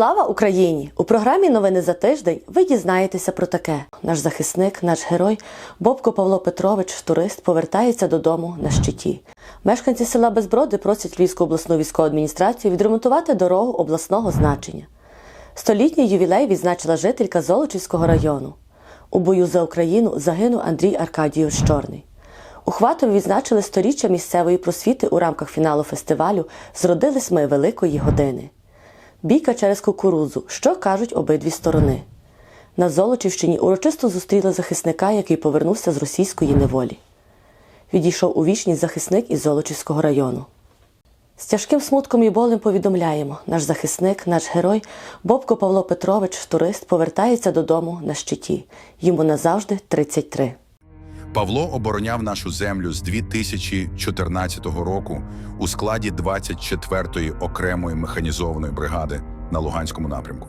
Слава Україні! У програмі Новини за тиждень ви дізнаєтеся про таке. Наш захисник, наш герой Бобко Павло Петрович, турист, повертається додому на щиті. Мешканці села Безброди просять Львівську обласну військову адміністрацію відремонтувати дорогу обласного значення. Столітній ювілей відзначила жителька Золочівського району. У бою за Україну загинув Андрій Аркадійович Чорний. У Хватові відзначили сторіччя місцевої просвіти у рамках фіналу фестивалю Зродились ми великої години. Бійка через кукурудзу. Що кажуть обидві сторони? На Золочівщині урочисто зустріли захисника, який повернувся з російської неволі. Відійшов у вічність захисник із Золочівського району. З тяжким смутком і болем повідомляємо: наш захисник, наш герой Бобко Павло Петрович, турист, повертається додому на щиті. Йому назавжди 33. Павло обороняв нашу землю з 2014 року у складі 24-ї окремої механізованої бригади на Луганському напрямку.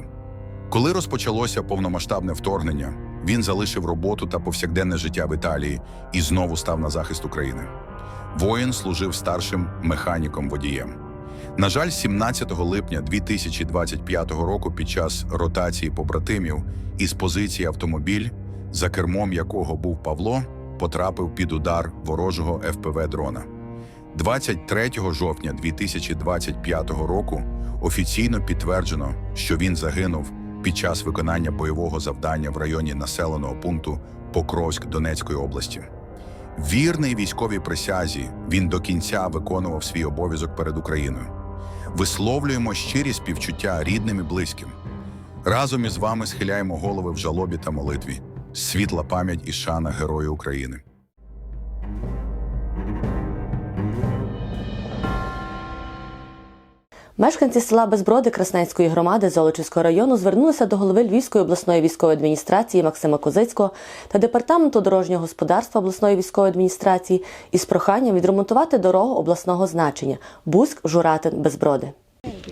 Коли розпочалося повномасштабне вторгнення, він залишив роботу та повсякденне життя в Італії і знову став на захист України. Воїн служив старшим механіком-водієм. На жаль, 17 липня 2025 року, під час ротації побратимів із позиції автомобіль, за кермом якого був Павло, потрапив під удар ворожого ФПВ дрона. 23 жовтня 2025 року офіційно підтверджено, що він загинув під час виконання бойового завдання в районі населеного пункту Покровськ Донецької області. Вірний військовій присязі, він до кінця виконував свій обов'язок перед Україною. Висловлюємо щирі співчуття рідним і близьким. Разом із вами схиляємо голови в жалобі та молитві. Світла пам'ять і шана Герою України. Мешканці села Безброди Красненської громади Золочівського району звернулися до голови Львівської обласної військової адміністрації Максима Козицького та департаменту дорожнього господарства обласної військової адміністрації із проханням відремонтувати дорогу обласного значення Бузьк Журатин Безброди.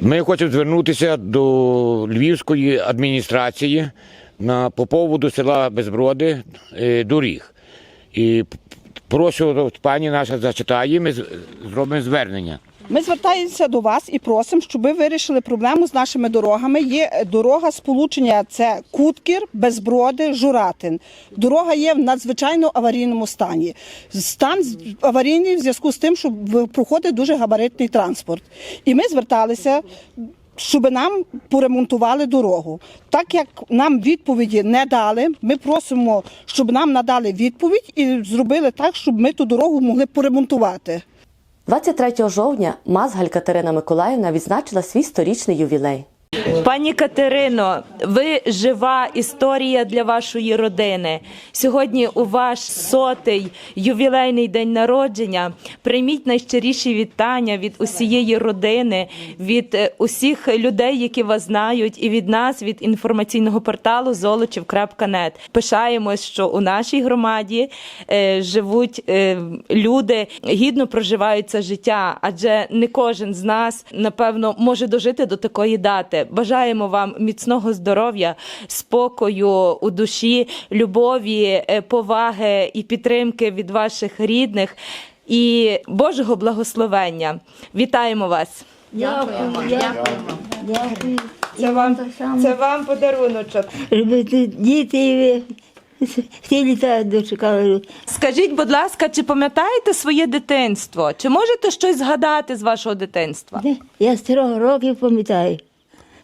Ми хочемо звернутися до Львівської адміністрації на по поводу села Безброди е, доріг. І прошу пані наша зачитає, ми зробимо звернення. Ми звертаємося до вас і просимо, щоб ви вирішили проблему з нашими дорогами. Є е, дорога сполучення це Куткір, Безброди, Журатин. Дорога є в надзвичайно аварійному стані. Стан аварійний в зв'язку з тим, що проходить дуже габаритний транспорт. І ми зверталися. Щоб нам поремонтували дорогу. Так як нам відповіді не дали, ми просимо, щоб нам надали відповідь і зробили так, щоб ми ту дорогу могли поремонтувати. 23 жовтня Мазгаль Катерина Миколаївна відзначила свій сторічний ювілей. Пані Катерино, ви жива історія для вашої родини. Сьогодні у ваш сотий ювілейний день народження. Прийміть найщиріші вітання від усієї родини, від е, усіх людей, які вас знають, і від нас, від інформаційного порталу золочів.нет. Пишаємось, що у нашій громаді е, живуть е, люди, гідно проживають це життя, адже не кожен з нас, напевно, може дожити до такої дати. Бажаємо вам міцного здоров'я, спокою у душі, любові, е, поваги і підтримки від ваших рідних і Божого благословення. Вітаємо вас! Дякуємо. Це вам, це вам подаруночок. Діти всі літа дочекали. Скажіть, будь ласка, чи пам'ятаєте своє дитинство? Чи можете щось згадати з вашого дитинства? Я з трьох років пам'ятаю.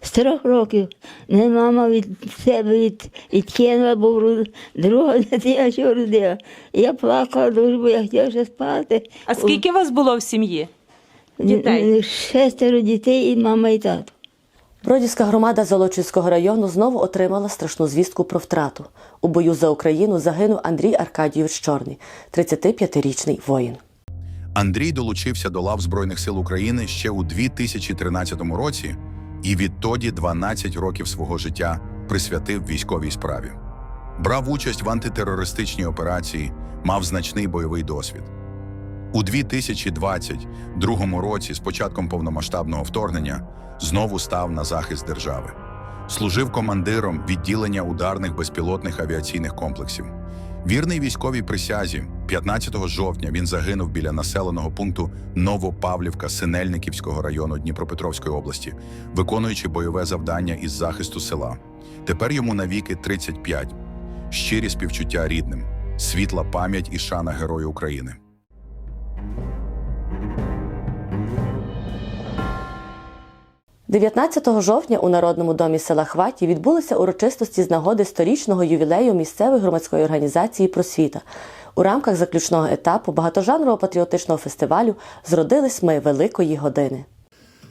З трьох років. Не мама від себе від, відкинула, бо друга дитина що родила. Я плакала дуже, бо я хотіла ще спати. А скільки вас було в сім'ї? дітей? Шестеро дітей і мама, і тато. Бродівська громада Золочівського району знову отримала страшну звістку про втрату. У бою за Україну загинув Андрій Аркадійович Чорний, 35-річний воїн. Андрій долучився до лав Збройних сил України ще у 2013 році і відтоді 12 років свого життя присвятив військовій справі. Брав участь в антитерористичній операції, мав значний бойовий досвід. У 2022 році, з початком повномасштабного вторгнення, знову став на захист держави. Служив командиром відділення ударних безпілотних авіаційних комплексів. Вірний військовій присязі, 15 жовтня він загинув біля населеного пункту Новопавлівка Синельниківського району Дніпропетровської області, виконуючи бойове завдання із захисту села. Тепер йому навіки 35. Щирі співчуття рідним, світла пам'ять і шана Герою України. – 19 жовтня у Народному домі села Хваті відбулися урочистості з нагоди сторічного ювілею місцевої громадської організації Просвіта. У рамках заключного етапу багатожанрового патріотичного фестивалю зродились ми великої години.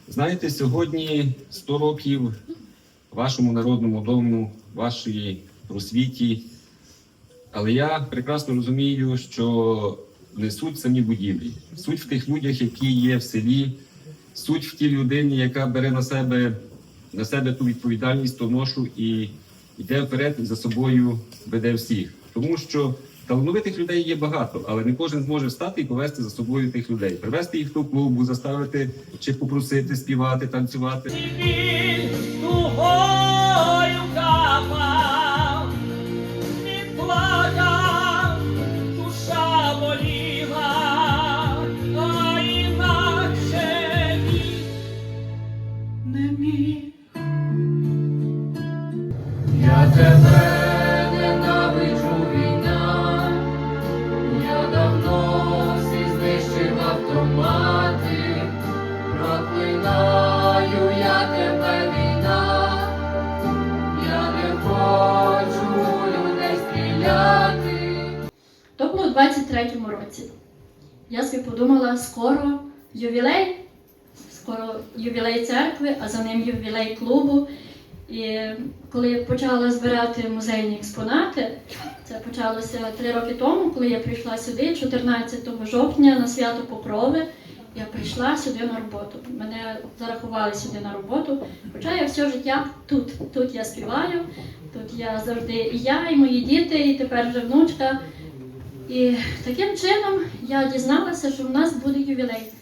Знаєте, сьогодні 100 років вашому народному дому, вашій просвіті. Але я прекрасно розумію, що не суть в самій будівлі, суть в тих людях, які є в селі, суть в тій людині, яка бере на себе, на себе ту відповідальність, ту ношу і йде вперед і за собою веде всіх. Тому що талановитих людей є багато, але не кожен зможе встати і повести за собою тих людей, привести їх до клубу, заставити чи попросити співати, танцювати. То було у 23-му році. Я собі подумала, скоро ювілей, скоро ювілей церкви, а за ним ювілей клубу. І коли почала збирати музейні експонати, це почалося три роки тому, коли я прийшла сюди, 14 жовтня на свято Покрови. Я прийшла сюди на роботу. Мене зарахували сюди на роботу. Хоча я все життя тут. Тут я співаю, тут я завжди і я, і мої діти, і тепер вже внучка. І таким чином я дізналася, що в нас буде ювілей.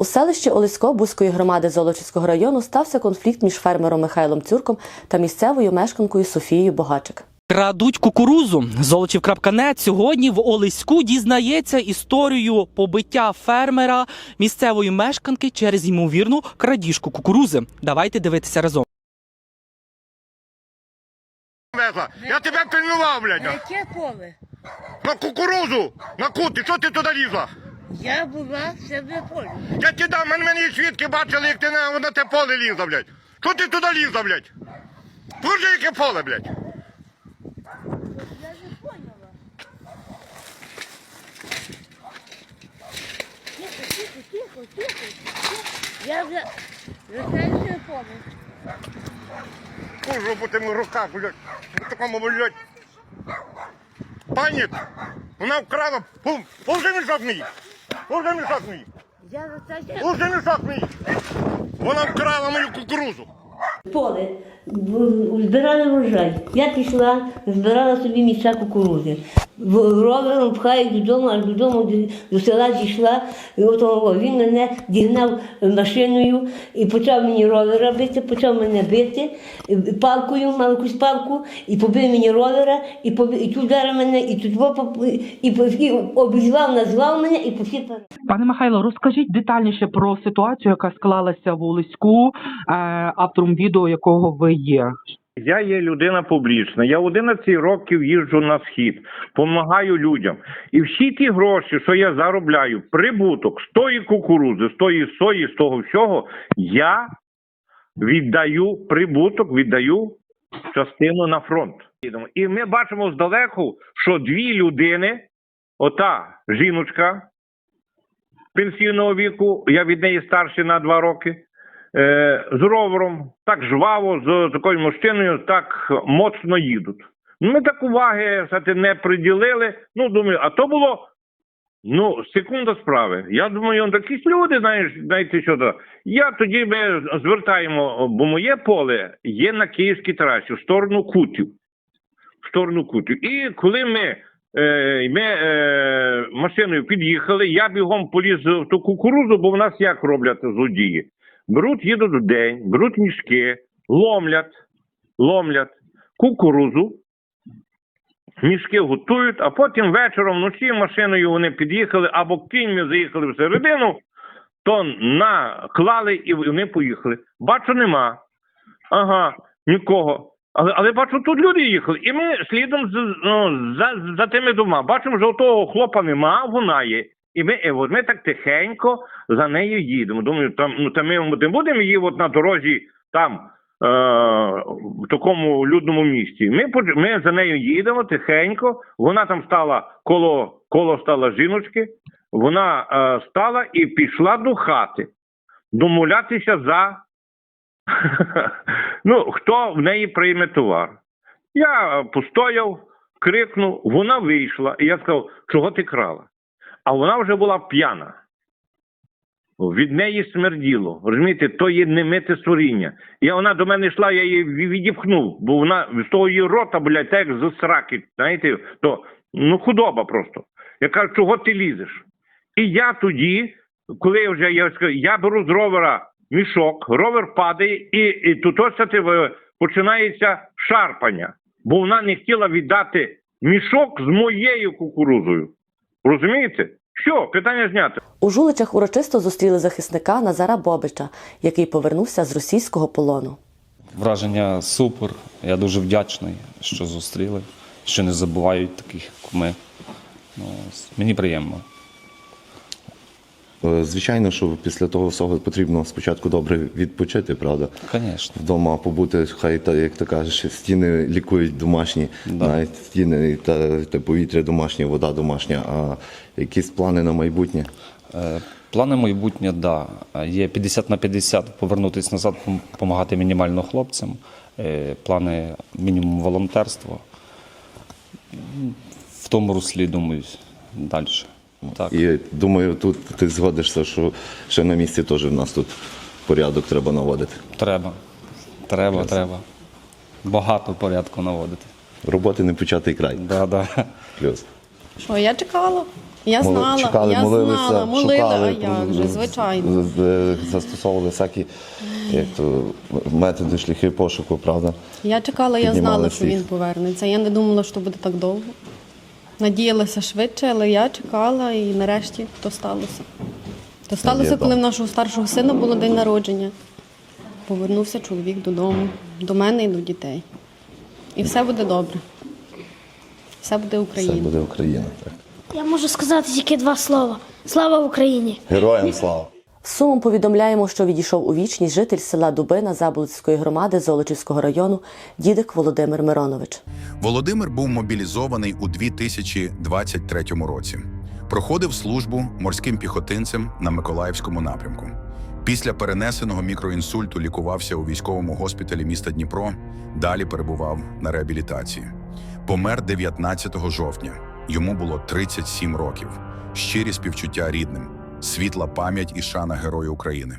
У селищі Олесько Бузької громади Золочівського району стався конфлікт між фермером Михайлом Цюрком та місцевою мешканкою Софією Богачик. Крадуть кукурузу. Золочів.нет сьогодні в Олеську дізнається історію побиття фермера місцевої мешканки через ймовірну крадіжку кукурузи. Давайте дивитися разом. Я тебе пильнував, блядь. На Яке поле? На кукурузу, на кути, що ти туди лізла? Я була в себе полі. Я ти дам, мене мені свідки бачили, як ти на, на те поле лізла, блядь. Що ти туди лізла, блядь? Дуже яке поле, блядь. Я не поняла. Тихо, тихо, тихо, тихо, тихо. Я вже лишаюся поле. Кужу по тим руках, блядь. В такому, блядь. Пані, вона вкрала, пум, повзи мішок Повзи мішок мій. Я за це Уже мішок мій. Вона вкрала мою кукурузу. Поле збирали врожай. Я пішла, збирала собі місця кукурузи. Ровером пхаю додому, аж додому до- села дійшла. І от він мене дігнав машиною і почав мені ровера бити, почав мене бити палкою, мав якусь палку, і побив мені ровера, і, побив, і тут вдарив мене, і тут і, і обізвав, назвав мене і посіпав. Пане Михайло, розкажіть детальніше про ситуацію, яка склалася в Олеську, е, автором відео якого ви є. Я є людина публічна. Я 11 років їжджу на схід, допомагаю людям. І всі ті гроші, що я заробляю, прибуток з тої кукурузи, з тої сої, з того всього, я віддаю прибуток, віддаю частину на фронт. І ми бачимо здалеку, що дві людини, ота жіночка пенсійного віку, я від неї старший на два роки. Е, з ровером, так жваво, з такою мужчиною, так моцно їдуть. Ну, Ми так уваги кстати, не приділили. Ну, думаю, а то було ну, секунда справи. Я думаю, якісь люди, знаєш, знаєте що то. Я тоді ми звертаємо, бо моє поле є на Київській трасі, в сторону Кутів. В сторону Кутів. І коли ми, е, ми е, машиною під'їхали, я бігом поліз в ту кукурузу, бо в нас як роблять злодії. Беруть, їдуть в день, беруть мішки, ломлять, ломлять кукурузу, мішки готують, а потім вечором вночі машиною вони під'їхали або кіньми заїхали всередину, то наклали і вони поїхали. Бачу, нема. Ага, нікого. Але, але бачу, тут люди їхали. І ми слідом ну, за, за тими двома. Бачимо, що того хлопа нема, вона є. І ми, і от ми так тихенько за нею їдемо. Думаю, там ну та ми не будемо її от на дорозі там е, в такому людному місті. Ми ми за нею їдемо тихенько. Вона там стала коло коло стала жіночки. Вона е, стала і пішла до хати домовлятися за ну, хто в неї прийме товар. Я постояв, крикнув, вона вийшла, і я сказав, чого ти крала? А вона вже була п'яна. Від неї смерділо. Розумієте, то є немите створіння. І вона до мене йшла, я її відіпхнув, бо вона з того її рота, блядь, так як з сраки, знаєте, то ну худоба просто. Я кажу, чого ти лізеш? І я тоді, коли я вже я скажу, я беру з ровера мішок, ровер падає, і, і тут ось це починається шарпання, бо вона не хотіла віддати мішок з моєю кукурузою. Розумієте? Що, питання знято. У Жуличах урочисто зустріли захисника Назара Бобича, який повернувся з російського полону. Враження супер. Я дуже вдячний, що зустріли, що не забувають таких, як ми. Ну, мені приємно. Е, Звичайно, що після того всього потрібно спочатку добре відпочити, правда? Звісно. Вдома побути, хай та, як ти кажеш, стіни лікують домашні, Да. навіть стіни та, та повітря домашнє, вода домашня. А якісь плани на майбутнє? Е, Плани майбутнє, да. Є 50 на 50 повернутися назад, допомагати мінімально хлопцям. Е, Плани мінімум волонтерство. В тому руслі, думаю, далі. Так. І думаю, тут ти згодишся, що ще на місці теж в нас тут порядок треба наводити. Треба. Треба, треба. Багато порядку наводити. Роботи не початий край. Да, да. Плюс. Що я чекала? Я Моли- знала, чекали, я молилися, знала, молила, шукали, а як же, з- звичайно. з- з- Застосовували всякі як то, методи, шляхи пошуку, правда? Я чекала, я Піднімали знала, що всіх. він повернеться. Я не думала, що буде так довго. Надіялася швидше, але я чекала і нарешті то сталося. То сталося, коли в нашого старшого сина було день народження. Повернувся чоловік додому, до мене і до дітей. І все буде добре. Все буде Все Україна. буде Україна. Так. Я можу сказати тільки два слова. Слава Україні! Героям слава! Сумом повідомляємо, що відійшов у вічність житель села Дубина Заболоцької громади Золочівського району дідик Володимир Миронович. Володимир був мобілізований у 2023 році. Проходив службу морським піхотинцем на Миколаївському напрямку. Після перенесеного мікроінсульту лікувався у військовому госпіталі міста Дніпро. Далі перебував на реабілітації. Помер 19 жовтня. Йому було 37 років. Щирі співчуття рідним, світла пам'ять і шана Герою України.